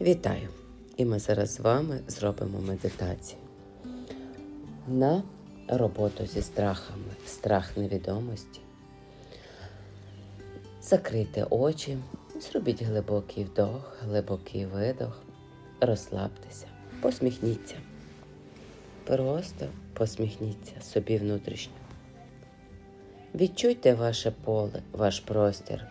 Вітаю! І ми зараз з вами зробимо медитацію на роботу зі страхами, страх невідомості. Закрийте очі, зробіть глибокий вдох, глибокий видох, розслабтеся, посміхніться. Просто посміхніться собі внутрішньо. Відчуйте ваше поле, ваш простір.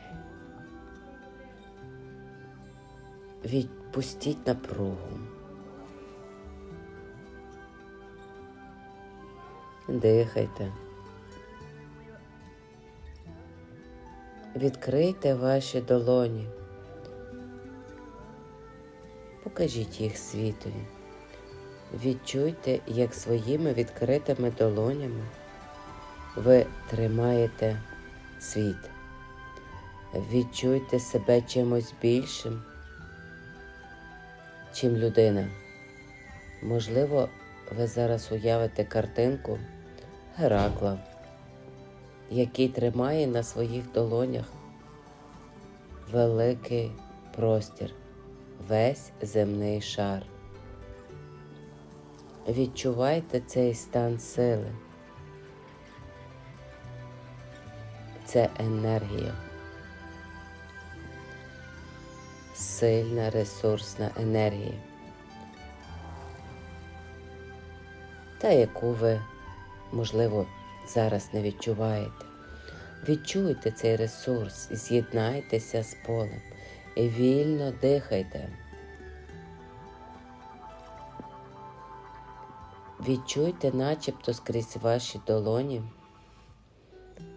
Відпустіть напругу. Дихайте. Відкрийте ваші долоні. Покажіть їх світові. Відчуйте, як своїми відкритими долонями ви тримаєте світ. Відчуйте себе чимось більшим, чим людина. Можливо, ви зараз уявите картинку Геракла, який тримає на своїх долонях великий простір, весь земний шар. Відчувайте цей стан сили. Це енергія. Сильна ресурсна енергія. Та яку ви, можливо, зараз не відчуваєте. Відчуйте цей ресурс, з'єднайтеся з полем і вільно дихайте. Відчуйте, начебто скрізь ваші долоні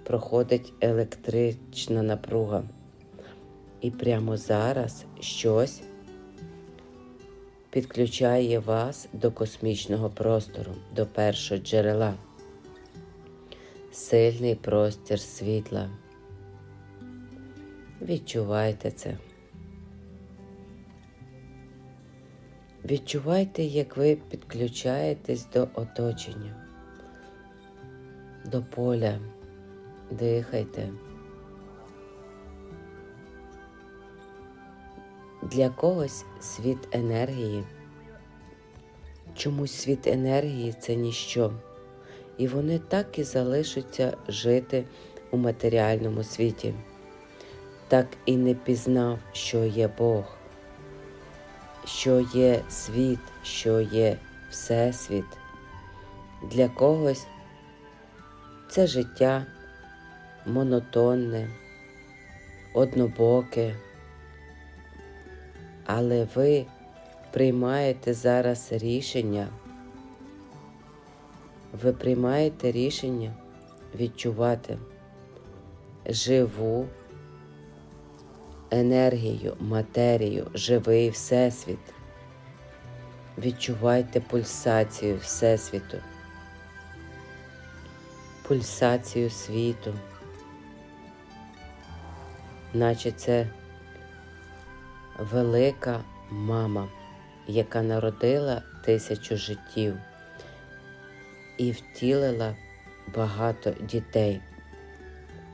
проходить електрична напруга. І прямо зараз щось підключає вас до космічного простору, до першого джерела. Сильний простір світла. Відчувайте це. Відчувайте, як ви підключаєтесь до оточення, до поля. Дихайте. Для когось світ енергії. Чомусь світ енергії це ніщо. І вони так і залишаться жити у матеріальному світі, так і не пізнав, що є Бог, що є світ, що є Всесвіт. Для когось це життя монотонне, однобоке, але ви приймаєте зараз рішення, ви приймаєте рішення відчувати живу енергію, матерію, живий Всесвіт. Відчувайте пульсацію Всесвіту, пульсацію світу. Наче це велика мама, яка народила тисячу життів і втілила багато дітей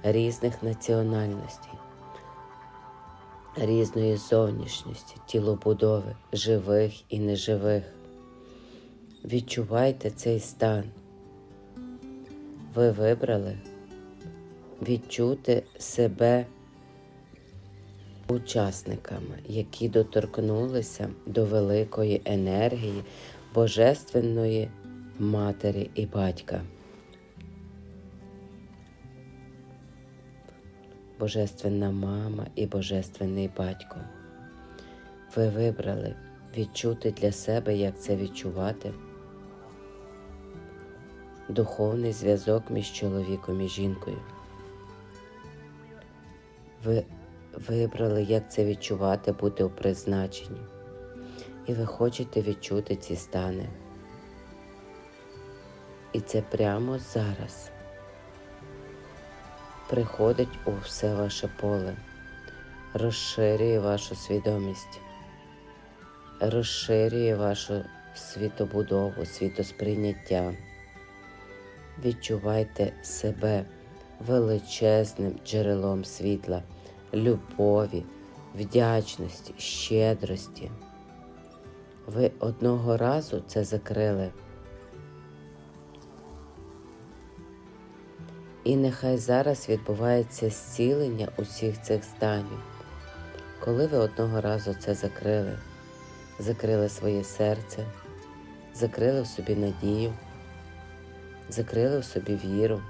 різних національностей, різної зовнішності, тілобудови, живих і неживих. Відчувайте цей стан. Ви вибрали відчути себе учасниками, які доторкнулися до великої енергії Божественної Матері і Батька. Божественна мама і Божественний батько. Ви вибрали відчути для себе, як це відчувати, духовний зв'язок між чоловіком і жінкою. Ви вибрали, як це відчувати, бути у призначенні. І ви хочете відчути ці стани. І це прямо зараз приходить у все ваше поле, розширює вашу свідомість, розширює вашу світобудову, світосприйняття. Відчувайте себе величезним джерелом світла любові, вдячності, щедрості. Ви одного разу це закрили. І нехай зараз відбувається зцілення усіх цих станів. Коли ви одного разу це закрили, закрили своє серце, закрили в собі надію, закрили в собі віру.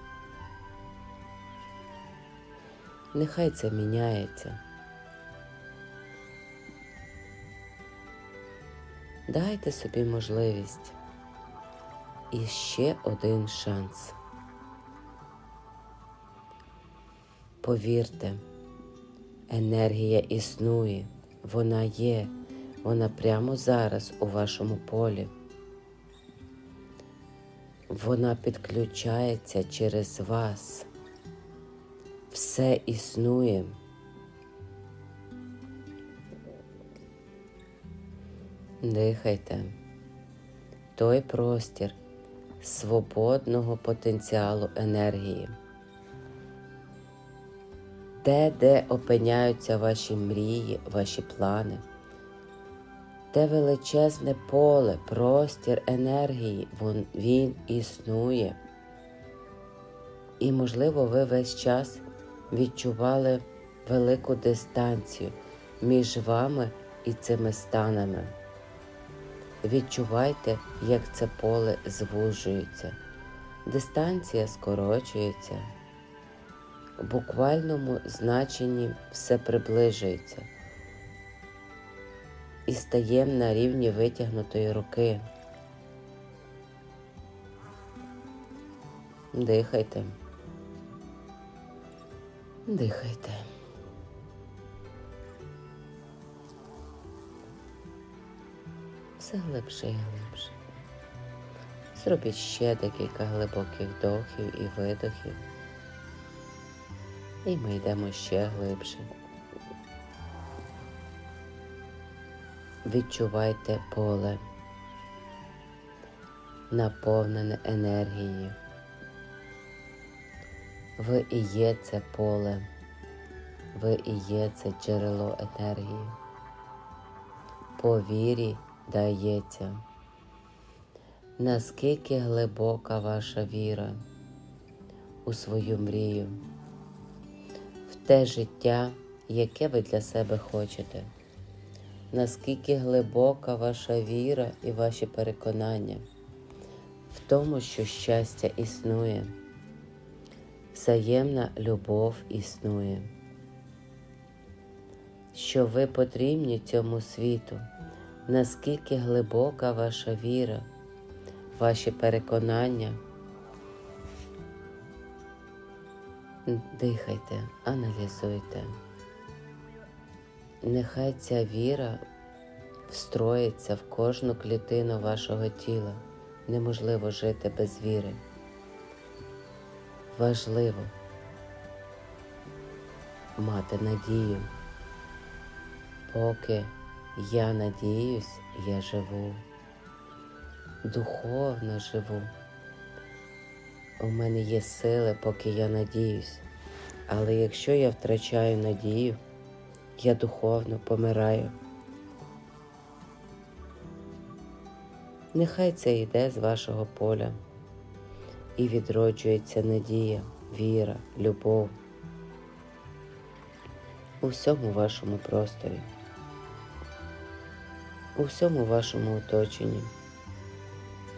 Нехай це міняється. Дайте собі можливість і ще один шанс. Повірте, енергія існує, вона є, вона прямо зараз у вашому полі. Вона підключається через вас. Все існує. Дихайте. Той простір свободного потенціалу енергії. Те, де опиняються ваші мрії, ваші плани, те величезне поле, простір енергії, він, існує. І, можливо, ви весь час відчували велику дистанцію між вами і цими станами. Відчувайте, як це поле звужується, дистанція скорочується. У буквальному значенні все приближується і стаємо на рівні витягнутої руки. Дихайте. Дихайте. Все глибше і глибше. Зробіть ще декілька глибоких вдохів і видохів. І ми йдемо ще глибше. Відчувайте поле, наповнене енергією. Ви і є це поле, ви і є це джерело енергії. По вірі дається. Наскільки глибока ваша віра у свою мрію, в те життя, яке ви для себе хочете, наскільки глибока ваша віра і ваші переконання в тому, що щастя існує, взаємна любов існує, що ви потрібні цьому світу наскільки глибока ваша віра, ваші переконання. Дихайте, аналізуйте. Нехай ця віра встроїться в кожну клітину вашого тіла. Неможливо жити без віри. Важливо мати надію, поки я надіюсь, я живу, духовно живу. У мене є сили, поки я надіюсь. Але якщо я втрачаю надію, я духовно помираю. Нехай це йде з вашого поля і відроджується надія, віра, любов у всьому вашому просторі у всьому вашому оточенні.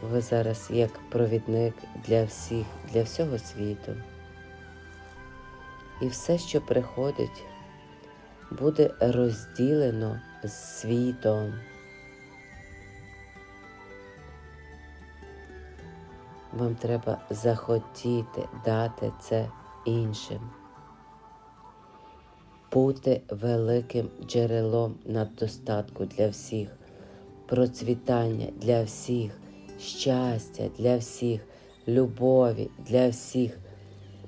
Ви зараз як провідник для всіх, для всього світу. І все, що приходить, буде розділено з світом. Вам треба захотіти дати це іншим, бути великим джерелом наддостатку для всіх процвітання для всіх, щастя для всіх, любові для всіх.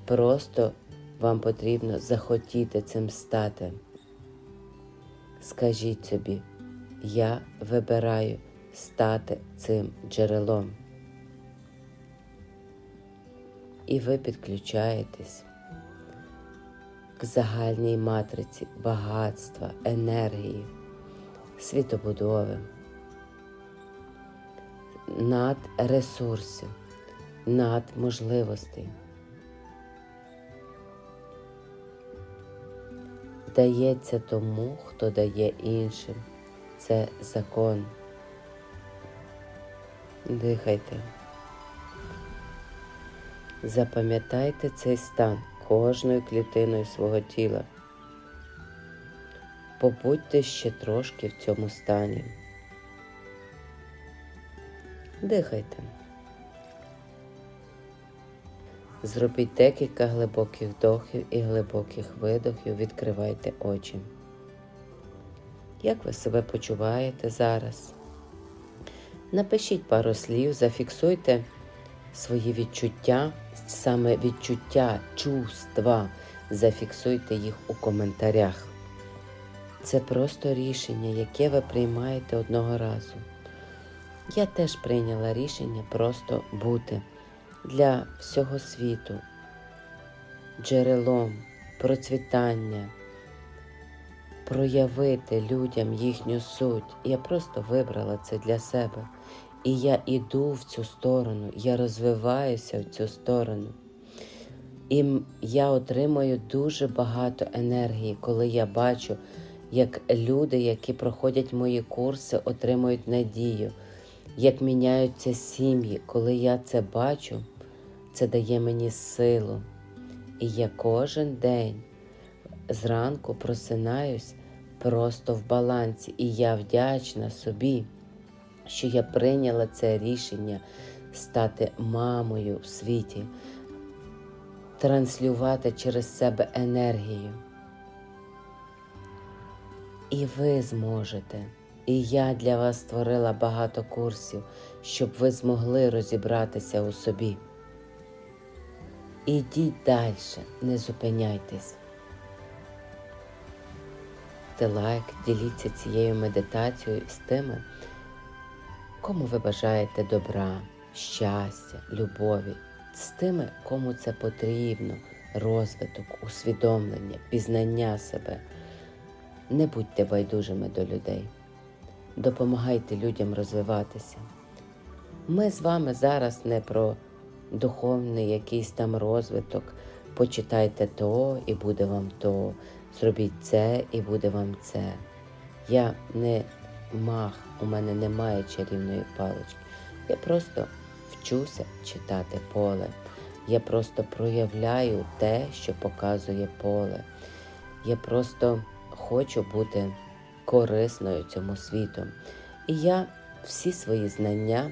Просто вам потрібно захотіти цим стати. Скажіть собі, я вибираю стати цим джерелом. І ви підключаєтесь к загальній матриці багатства, енергії, світобудови надресурсів, надможливостей. Дається тому, хто дає іншим. Це закон. Дихайте. Запам'ятайте цей стан кожною клітиною свого тіла. Побудьте ще трошки в цьому стані. Дихайте. Зробіть декілька глибоких вдохів і глибоких видохів, відкривайте очі. Як ви себе почуваєте зараз? Напишіть пару слів, зафіксуйте свої відчуття, саме відчуття, чувства, зафіксуйте їх у коментарях. Це просто рішення, яке ви приймаєте одного разу. Я теж прийняла рішення просто бути для всього світу, джерелом процвітання, проявити людям їхню суть. Я просто вибрала це для себе. І я іду в цю сторону, я розвиваюся в цю сторону. І я отримую дуже багато енергії, коли я бачу, як люди, які проходять мої курси, отримують надію, як міняються сім'ї. Коли я це бачу, це дає мені силу. І я кожен день зранку просинаюсь просто в балансі, і я вдячна собі що я прийняла це рішення стати мамою в світі, транслювати через себе енергію. І ви зможете. І я для вас створила багато курсів, щоб ви змогли розібратися у собі. Ідіть далі, не зупиняйтесь. Ти лайк, діліться цією медитацією з тими, кому ви бажаєте добра, щастя, любові, з тими, кому це потрібно, розвиток, усвідомлення, пізнання себе. Не будьте байдужими до людей, допомагайте людям розвиватися. Ми з вами зараз не про духовний якийсь там розвиток. Почитайте то і буде вам то, зробіть це і буде вам це. Я не мах, у мене немає чарівної палички. Я просто вчуся читати поле. Я просто проявляю те, що показує поле. Я просто хочу бути корисною цьому світу. І я всі свої знання,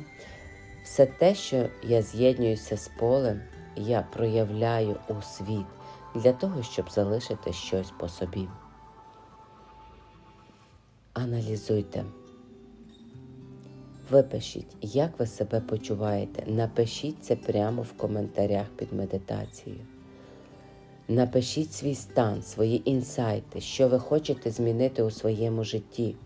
все те, що я з'єднуюся з полем, я проявляю у світ для того, щоб залишити щось по собі. Аналізуйте. Випишіть, як ви себе почуваєте. Напишіть це прямо в коментарях під медитацією. Напишіть свій стан, свої інсайти, що ви хочете змінити у своєму житті.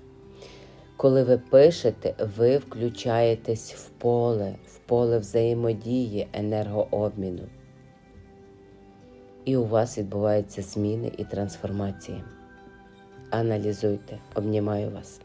Коли ви пишете, ви включаєтесь в поле, в поле взаємодії, енергообміну. І у вас відбуваються зміни і трансформації. Аналізуйте, обнімаю вас.